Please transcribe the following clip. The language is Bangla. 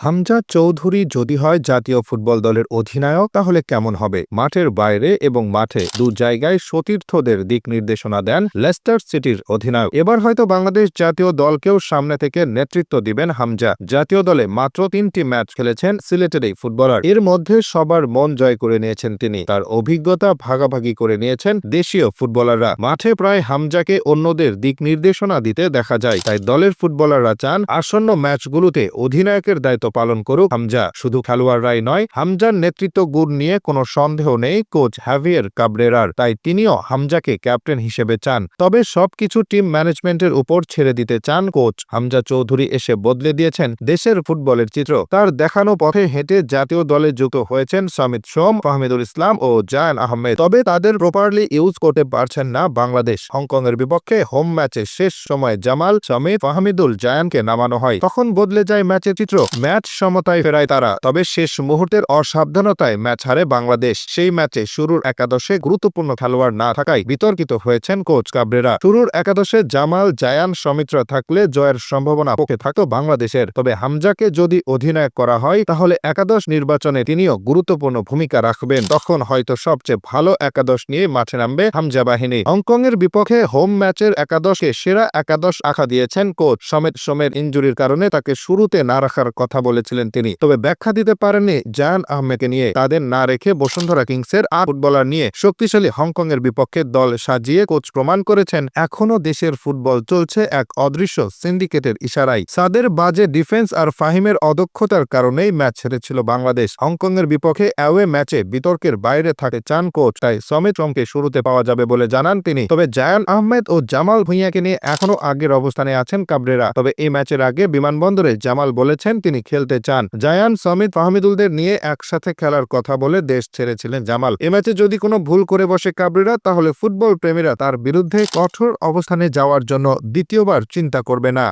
হামজা চৌধুরী যদি হয় জাতীয় ফুটবল দলের অধিনায়ক, তাহলে কেমন হবে? মাঠের বাইরে এবং মাঠে দু জায়গায় সতীর্থদের দিক নির্দেশনা দেন লেস্টার সিটির অধিনায়ক। এবার হয়তো বাংলাদেশ জাতীয় দলকেও সামনে থেকে নেতৃত্ব দিবেন হামজা। জাতীয় দলে মাত্র তিনটি ম্যাচ খেলেছেন সিলেটের এই ফুটবলার। এর মধ্যে সবার মন জয় করে নিয়েছেন তিনি। তার অভিজ্ঞতা ভাগাভাগি করে নিয়েছেন দেশীয় ফুটবলাররা। মাঠে প্রায় হামজাকে অন্যদের দিক নির্দেশনা দিতে দেখা যায়। তাই দলের ফুটবলাররা চান আসন্ন ম্যাচগুলোতে অধিনায়কের দায়িত্ব পালন করুক। হামজা শুধু খেলোয়াড়রাই নয়, হামজার নেতৃত্ব গুণ নিয়ে কোনো সন্দেহ নেই কোচ হ্যাভিয়ার কাবরেরার। তাই তিনিও হামজাকে ক্যাপ্টেন হিসেবে চান। তবে সবকিছু টিম ম্যানেজমেন্টের উপর ছেড়ে দিতে চান কোচ। হামজা চৌধুরী এসে বদলে দিয়েছেন দেশের ফুটবলের চিত্র। তার দেখানো পথে হেঁটে জাতীয় দলে যুক্ত হয়েছেন সমিত সোম, ফাহমিদুল ইসলাম ও জায়ান আহমেদ। তবে তাদের প্রপারলি ইউজ করতে পারছেন না বাংলাদেশ। হংকংয়ের বিপক্ষে হোম ম্যাচে শেষ সময় জামাল, সমিত, ফাহমিদুল, জায়ানকে নামানো হয়। তখন বদলে যায় ম্যাচের চিত্র। ম্যাচ সমতায় ফেরায় তারা। তবে শেষ মুহূর্তের অসাবধানতায় ম্যাচ হারে বাংলাদেশ। সেই ম্যাচে শুরুর একাদশে গুরুত্বপূর্ণ খেলোয়াড় না থাকায় বিতর্কিত হয়েছেন কোচ কাবরেরা। শুরুর একাদশে জামাল জায়ান সমিত্রা থাকলে জয়ের সম্ভাবনা পক্ষে থাকতো বাংলাদেশের। তবে হামজাকে যদি অধিনায়ক করা হয়, তাহলে একাদশ নির্বাচনে তিনিও গুরুত্বপূর্ণ ভূমিকা রাখবেন। তখন হয়তো সবচেয়ে ভালো একাদশ নিয়ে মাঠে নামবে হামজা বাহিনী। হংকংয়ের বিপক্ষে হোম ম্যাচের একাদশকে সেরা একাদশ আখা দিয়েছেন কোচ সমেত সোমের ইঞ্জুরির কারণে তাকে শুরুতে না রাখার কথা বলেছিলেন তিনি। তবে ব্যাখ্যা দিতে পারেননি জায়ান আহমেদকে নিয়ে। তাদের না রেখে বসুন্ধরা কিংসের আট ফুটবলার নিয়ে শক্তিশালী হংকং এর বিপক্ষে দল সাজিয়ে কোচ প্রমাণ করেছেন, এখনও দেশের ফুটবল চলছে এক অদৃশ্য সিন্ডিকেটের ইশারায়। সাদের বাজে ডিফেন্স আর ফাহিমের অদক্ষতার কারণেই ম্যাচ হেরেছিল বাংলাদেশ। হংকং এর বিপক্ষে অ্যাওয়ে ম্যাচে বিতর্কের বাইরে থাকে চান কোচ, তাই সমিত রমকে শুরুতে পাওয়া যাবে বলে জানান তিনি। তবে জায়ান আহমেদ ও জামাল ভুঁইয়াকে নিয়ে এখনও আগের অবস্থানে আছেন কাবরেরা। তবে এই ম্যাচের আগে বিমানবন্দরে জামাল বলেছেন তিনি খেলতে চান। জায়ান সমিত ফাহমিদুলদের নিয়ে একসাথে খেলার কথা বলে দেশ ছেড়েছিলেন জামাল। এ ম্যাচে যদি কোনো ভুল করে বসে কাবরিরা, তাহলে ফুটবল প্রেমীরা তার বিরুদ্ধে কঠোর অবস্থানে যাওয়ার জন্য দ্বিতীয়বার চিন্তা করবে না।